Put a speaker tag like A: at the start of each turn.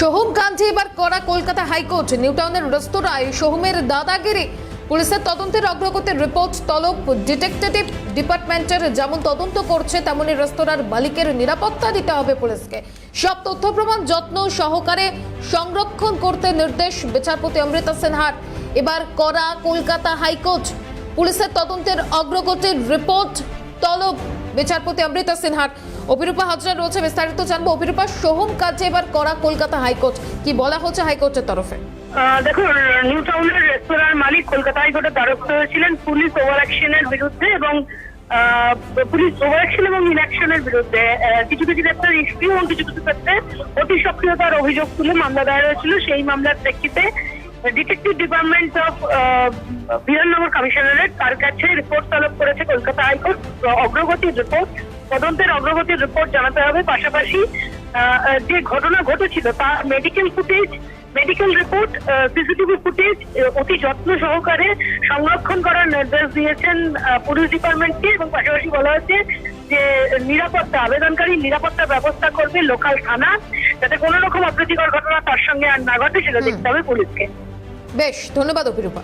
A: সোহম কাঞ্জি এবার করা কলকাতা হাইকোর্ট নিউটাউনের রেস্তোরাঁয় সোহমের দাদাগিরি। পুলিশের তদন্তের অগ্রগতির রিপোর্ট তলব ডিটেকটিভ ডিপার্টমেন্টের যেমন তদন্ত করছে, তেমনি রেস্তোরাঁর মালিকের নিরাপত্তা দিতে হবে পুলিশকে। সব তথ্য প্রমাণ, যত্ন সহকারে সংরক্ষণ করতে নির্দেশ বিচারপতি অমৃতা সিনহার। এবার করা কলকাতা হাইকোর্ট, পুলিশের তদন্তের অগ্রগতির রিপোর্ট তলব বিচারপতি অমৃতা সিনহার অভিরূপা হাজরা রয়েছে, বিস্তারিত জানব। অভিরূপা, সোহম কাজে এবার করা কলকাতা হাইকোর্ট। কি বলা হচ্ছে হাইকোর্টের তরফে?
B: দেখুন, নিউ টাউনের রেস্তোরাঁর মালিক কলকাতা হাইকোর্টে দ্বারস্থ হয়েছিলেন পুলিশ ওভার অ্যাকশনের বিরুদ্ধে এবং পুলিশ ওভার অ্যাকশন এবং ইনঅ্যাকশনের বিরুদ্ধে। কিছু কিছু ক্ষেত্রে নিষ্ক্রিয় এবং কিছু কিছু ক্ষেত্রে অতি সক্রিয়তার অভিযোগ তুলে মামলা দায়ের হয়েছিল। সেই মামলার প্রেক্ষিতে detective department of Bidhannagar commissionerate তার কাছে রিপোর্ট তলব করেছে কলকাতা হাইকোর্ট। অগ্রগতির রিপোর্ট তদন্তের অগ্রগতির রিপোর্ট জানাতে হবে। পাশাপাশি যে ঘটনা ঘটেছিল তার medical footage medical report CCTV footage অতি যত্ন সহকারে সংরক্ষণ করার নির্দেশ দিয়েছেন পুলিশ ডিপার্টমেন্টকে এবং পাশাপাশি বলা হয়েছে যে নিরাপত্তা আবেদনকারী নিরাপত্তা ব্যবস্থা করবে লোকাল থানা যাতে কোনো রকম অপ্রীতিকর ঘটনা তার সঙ্গে আর না ঘটে সেটা দেখতে হবে পুলিশকে।
A: বেশ ধন্যবাদ অভিরূপা।